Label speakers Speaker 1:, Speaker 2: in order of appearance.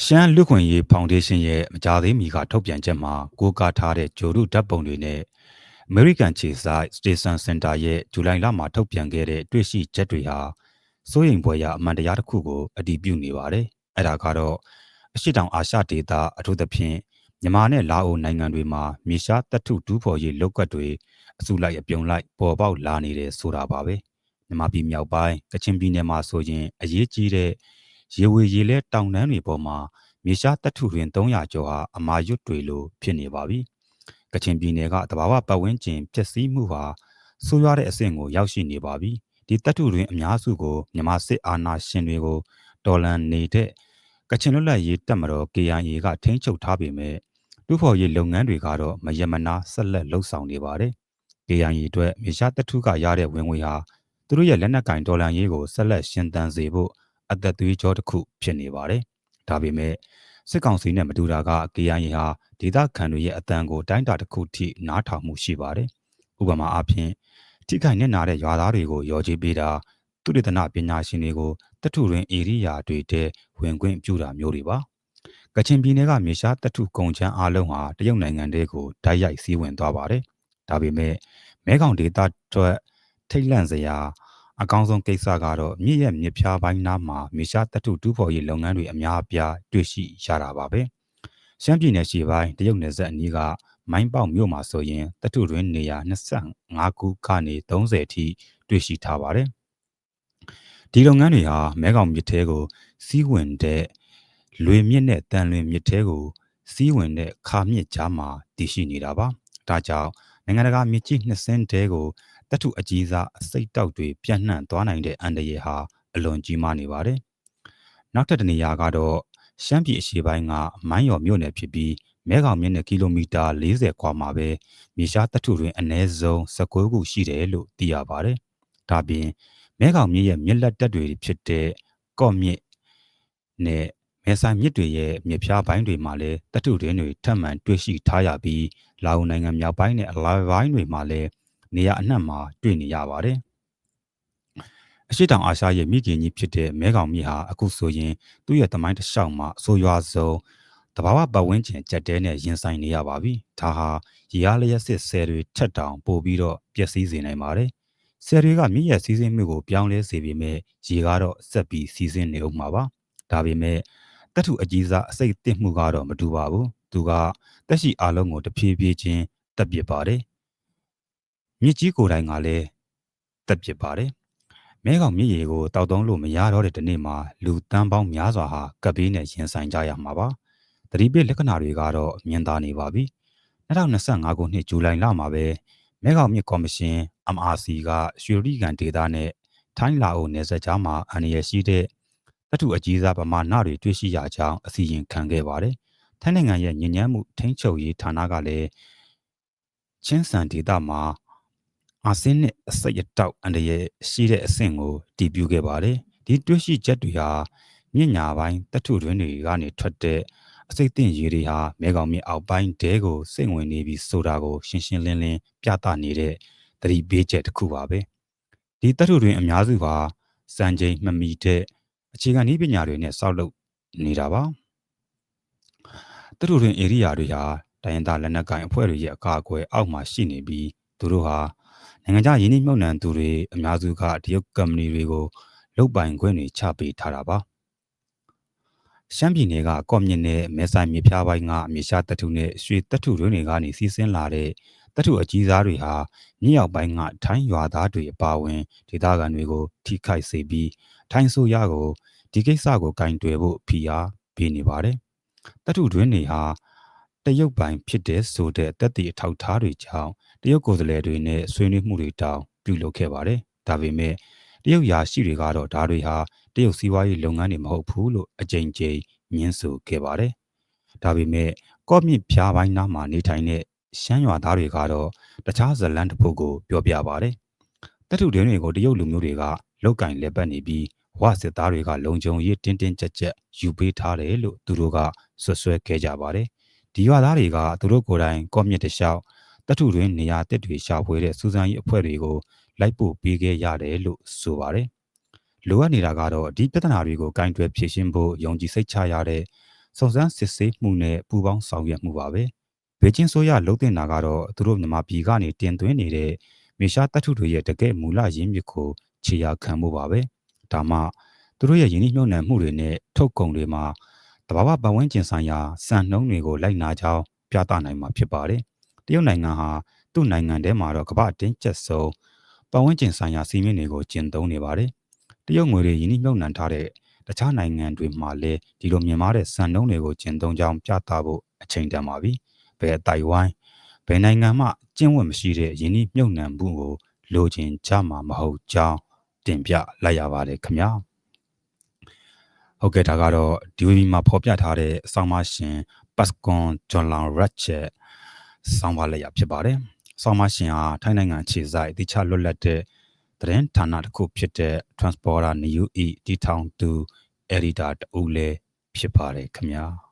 Speaker 1: ရှမ်းလူခွင့်ရေးဖောင်ဒေးရှင်းရဲ့မကြသေးမီကထုတ်ပြန်ချက်မှာကိုးကားထားတဲ့ဂျိုရုဓာတ်ပုံတွေနဲ့ American ခြေဆိုင် Station Center ရဲ့ဇူလိုင်လမှာထုတ်ပြန်ခဲ့တဲ့တွေ့ရှိချက်တွေဟာစိုးရိမ်ဖွယ်ရာအမှန်တရားတစ်ခုကိုအတည်ပြုနေပါတယ်။အဲ့ဒါကတော့အရှိတောင်အာရှဒေသအထူးသဖြင့်မြန်မာနဲ့လာအိုနိုင်ငံတွေမှာမြေရှားတပ်ထုတူးဖော်ရေးလောက်ကတ်တွေအစုလိုက်အပြုံလိုက်ပေါ်ပေါက်လာနေတယ်ဆိုတာပါပဲ။မြန်မာပြည်မြောက်ပိုင်းကချင်ပြည်နယ်မှာဆိုရင်အရေးကြီးတဲ့ ရေဝေရေလဲတောင်တန်းတွေပေါ်မှာမြေရှားတပ်ထုတွင်300ကျော်ဟာအမာရွတ်တွေလိုဖြစ်နေပါပြီ။ကချင်ပြည်နယ်ကတဘာဝပတ်ဝန်းကျင်ပျက်စီးမှုဟာဆိုးရွားတဲ့အဆင့်ကိုရောက်ရှိနေပါပြီ။ဒီတပ်ထုတွင်အများစုကိုမြန်မာစစ်အာဏာရှင်တွေကိုတော်လန်နေတဲ့ကချင်လွတ်လပ်ရေးတပ်မတော် KIA ကထိန်းချုပ်ထားပေမဲ့တူဖို့ရေးလုပ်ငန်းတွေကတော့မယမနာဆက်လက်လှုပ်ဆောင်နေပါတယ်။ KIA အတွက်မြေရှားတပ်ထုကရတဲ့ဝင်ငွေဟာသူတို့ရဲ့လက်နက်ကင်ဒေါ်လန်ရေးကိုဆက်လက်ရှင်သန်စေဖို့ အသက်သွေးကြောတစ်ခုဖြစ်နေပါတယ်။ဒါပေမဲ့စစ်ကောင်စီနဲ့မတူတာက KIA ဟာဒေသခံတွေရဲ့အတန်ကိုတိုင်းတာတစ်ခုထိနားထောင်မှုရှိပါတယ်။ဥပမာအားဖြင့်ထိခိုက်နစ်နာတဲ့ရွာသားတွေကိုရော်ကြီးပေးတာသူတေသနပညာရှင်တွေကိုတထုတွင်ဧရိယာတွေတဲဝင်ခွင့်ပြုတာမျိုးတွေပါ။ကချင်ပြည်နယ်ကမြေရှားတထုကုံချမ်းအလုံးဟာတရုတ်နိုင်ငံတွေကိုဓာတ်ရိုက်စီးဝင်သွားပါတယ်။ဒါပေမဲ့မဲခေါင်ဒေသအတွက်ထိတ်လန့်စရာ အကောင်းဆုံးကိစ္စကတော့မြစ်ရဲ့မြစ်ဖျားပိုင်းနားမှာမြေရှားတထုတူးဖော်ရေးလုပ်ငန်းတွေအများအပြားတွေ့ရှိရတာပါပဲ။ရှမ်းပြည်နယ်ရှေ့ပိုင်းတရုတ်နယ်စပ်အနီးကမိုင်းပေါက်မြို့မှာဆိုရင်တထုတွင်နေရာ25ခုကနေ30ထိတွေ့ရှိထားပါတယ်။ဒီလုပ်ငန်းတွေဟာမဲခေါင်မြစ်ထဲကို စီးဝင်တဲ့လွေမြစ်နဲ့တန်လွင်မြစ်ထဲကို စီးဝင်တဲ့ခါမြစ်ကြားမှာတည်ရှိနေတာပါ။ဒါကြောင့် နိုင်ငံတကာမြစ်ကြီးနှစ်စင်းတဲကိုတထုအကြီးစားအစိတ်တောက်တွေပြန့်နှံ့သွားနိုင်တဲ့အန္တရာယ်ဟာအလွန်ကြီးမားနေပါတယ်။နောက်ထပ်တနေရာကတော့ရှမ်းပြည်အရှေ့ပိုင်းကမိုင်းရော်မြို့နယ်ဖြစ်ပြီးမဲခေါင်မြစ်နဲ့ကီလိုမီတာ40ခွာမှာပဲမြေရှားတထုတွင်အနည်းဆုံး19ခုရှိတယ်လို့သိရပါတယ်။ဒါပြင်မဲခေါင်မြစ်ရဲ့မြစ်လက်တက်တွေဖြစ်တဲ့ကော့မြစ်နဲ့ မဲဆိုင်မြစ်တွေရဲ့မြစ်ဖျားပိုင်းတွေမှာလည်းတထုတွင်တွေထပ်မံတွေ့ရှိထားရပြီးလာအိုနိုင်ငံမြောက်ပိုင်းနဲ့အလာပိုင်းတွေမှာလည်းနေရာအနှံ့မှာတွေ့နေရပါတယ်။အရှိတောင်အာရှရဲ့မိခင်ကြီးဖြစ်တဲ့မဲခေါင်မြစ်ဟာအခုဆိုရင်သူ့ရဲ့တမိုင်းတစ်လျှောက်မှာအဆိုးရွားဆုံးတဘာဝပတ်ဝန်းကျင်ကြက်တဲနဲ့ရင်ဆိုင်နေရပါပြီ။ဒါဟာရေအားလျက်စစ်ဆယ်တွေထက်တောင်ပိုပြီးတော့ပျက်စီးစေနိုင်ပါတယ်။ဆယ်တွေကမြစ်ရဲ့စီးဆင်းမှုကိုပြောင်းလဲစေပေမဲ့ရေကတော့ဆက်ပြီးစီးဆင်းနေဦးမှာပါ။ဒါပေမဲ့ တထုအကြီးစားအစိတ်တစ်မှုကတော့မတူပါဘူး။သူကတက်ရှိအလုံးကိုတဖြည်းဖြည်းချင်းတက်ပစ်ပါတယ်မြစ်ကြီးကိုယ်တိုင်ကလည်းတက်ပစ်ပါတယ်မဲကောင်မြစ်ရေကိုတောက်သုံးလို့မရတော့တဲ့ဒီနေ့မှာလူတန်းပေါင်းများစွာဟာကပ်ဘေးနဲ့ရင်ဆိုင်ကြရမှာပါတတိပိလက္ခဏာတွေကတော့မြင်သာနေပါပြီ2025ခုနှစ်ဇူလိုင်လမှာပဲမဲကောင်မြစ်ကော်မရှင် MRC ကရွှေရိကန်ဒေတာနဲ့ထိုင်းလာအိုနယ်စပ်ကြားမှာအန္တရာယ်ရှိတဲ့ တထုအကြီးစားပမာဏတွေတွေ့ရှိရကြောင်းအစီရင်ခံခဲ့ပါတယ်ထိုင်းနိုင်ငံရဲ့ညဉ့်ညမ်းမှုထိန်းချုပ်ရေးဌာနကလည်းချင်းစံဒေတာမှာအာဆင်းနဲ့အစိတ်အတောက်အန္တရာယ်ရှိတဲ့အဆင့်ကိုတည်ပြုခဲ့ပါတယ်ဒီတွေ့ရှိချက်တွေဟာမြင့်ညာပိုင်းတထုတွင်တွေကနေထွက်တဲ့အစိတ်တင်ရေတွေဟာမဲကောင်မြစ်အောက်ပိုင်းတဲကိုစိတ်ဝင်နေပြီးဆိုတာကိုရှင်းရှင်းလင်းလင်းပြသနေတဲ့သတိပေးချက်တစ်ခုပါပဲဒီတထုတွင်အများစုဟာစံချိန်မမီတဲ့ အခြေခံနည်းပညာတွေနဲ့စောက်လုပ်နေတာပါတထုတွင်ဧရိယာတွေဟာတိုင်းရင်းသားလက်နက်ကိုင်အဖွဲ့တွေရဲ့အကာအကွယ်အောက်မှာရှိနေပြီးသူတို့ဟာနိုင်ငံခြားယင်းနှိမ့်နှံသူတွေအများစုကတရုတ်ကုမ္ပဏီတွေကိုလုတ်ပိုင်ခွင့်တွေချပေးထားတာပါရှမ်းပြည်နယ်ကကော့မြင့်နဲ့မဲဆိုင်မြေဖျားပိုင်းကမြေရှားတထုနဲ့ရွှေတထုတွင်းတွေကနေစီးဆင်းလာတဲ့ တထုအကြီးစားတွေဟာမြစ်ရောက်ပိုင်းကထိုင်းရွာသားတွေအပါအဝင်ဒေသခံတွေကို ထိခိုက်စေပြီးထိုင်းဆိုရကိုဒီကိစ္စကိုကင်တွယ်ဖို့ဖိအားပေးနေပါတယ်တထုတွင်းတွေဟာတရုတ်ပိုင်ဖြစ်တဲ့ဆိုတဲ့တက်တီအထောက်ထားတွေကြောင့်တရုတ်ကိုယ်စားလှယ်တွေနဲ့ဆွေးနွေးမှုတွေတောင်ပြုလုပ်ခဲ့ပါတယ်။ဒါပေမဲ့တရုတ်ရာရှိတွေကတော့ဒါတွေဟာတရုတ်စီးပွားရေးလုပ်ငန်းတွေမဟုတ်ဘူးလို့အကြိမ်ကြိမ်ညင်းဆိုခဲ့ပါတယ်။ဒါပေမဲ့ကော့မြစ်ဖြားပိုင်းနားမှာနေထိုင်တဲ့ ရှမ်းရွာသားတွေကတော့တခြားဇလန်တစ်ပုဒ်ကိုပြောပြပါတယ်။တထုတွင်တွေကိုတရုတ်လူမျိုးတွေကလောက်ကင်လက်ပတ်နေပြီးဝစစ်သားတွေကလုံခြုံရေးတင်းတင်းကြပ်ကြပ်ယူပေးထားတယ်လို့သူတို့ကဆွဆွဲခဲ့ကြပါတယ်။ဒီရွာသားတွေကသူတို့ကိုယ်တိုင်ကော့မြစ်တလျှောက်တထုတွင်နေရာတက်တွေရှာဖွေတဲ့စူဇန်ရေးအဖွဲ့တွေကိုလိုက်ပို့ပေးခဲ့ရတယ်လို့ဆိုပါတယ်။လိုအပ်နေတာကတော့ဒီပြဿနာတွေကိုကင်တွယ်ဖြေရှင်းဖို့ယုံကြည်စိတ်ချရတဲ့စုံစမ်းစစ်ဆေးမှုနဲ့ပူးပေါင်းဆောင်ရွက်မှုပါပဲ ဘေကျင်းဆိုရလုံးတင်တာကတော့သူတို့မြန်မာပြည်ကနေတင်သွင်းနေတဲ့မြေရှားတပ်ထုတွေရဲ့တကယ့်မူလရင်းမြစ်ကိုခြေရာခံမှုပါပဲဒါမှသူတို့ရဲ့ယင်းနှိမ့်နှံမှုတွေနဲ့ထုတ်ကုန်တွေမှာတဘာဝပတ်ဝန်းကျင်ဆိုင်ရာစံနှုန်းတွေကိုလိုက်နာကြောင်းပြသနိုင်မှာဖြစ်ပါတယ်တရုတ်နိုင်ငံဟာသူ့နိုင်ငံထဲမှာတော့ကမ္ဘာတင်းကျပ်ဆုံးပတ်ဝန်းကျင်ဆိုင်ရာစီမင်းတွေကိုကျင့်သုံးနေပါတယ်တရုတ်ငွေတွေယင်းနှိမ့်နှံထားတဲ့တခြားနိုင်ငံတွေမှာလည်းဒီလိုမြင်မာတဲ့စံနှုန်းတွေကိုကျင့်သုံးကြောင်းပြသဖို့အချိန်တန်ပါပြီ။ ဘယ်တိုင်ဝမ်ဘယ်နိုင်ငံမှကျင့်ဝတ်မရှိတဲ့ယင်းနှိမ့်မြုပ်နှံမှုကိုလိုချင်ကြမှာမဟုတ်ကြောင်းတင်ပြလိုက်ရပါတယ်ခင်ဗျာ။ဟုတ်ကဲ့ဒါကတော့ DVB မှာဖော်ပြထားတဲ့ဆောင်းပါရှင်ပတ်ကွန်ဂျွန်လန်ရက်ချက်ဆောင်းပါလက်ရဖြစ်ပါတယ်။ဆောင်းပါရှင်ဟာထိုင်းနိုင်ငံခြေဆိုင်တိချလွတ်လပ်တဲ့သတင်းဌာနတစ်ခုဖြစ်တဲ့ Transporter New E တီထောင်သူ editor တူလည်းဖြစ်ပါတယ်ခင်ဗျာ။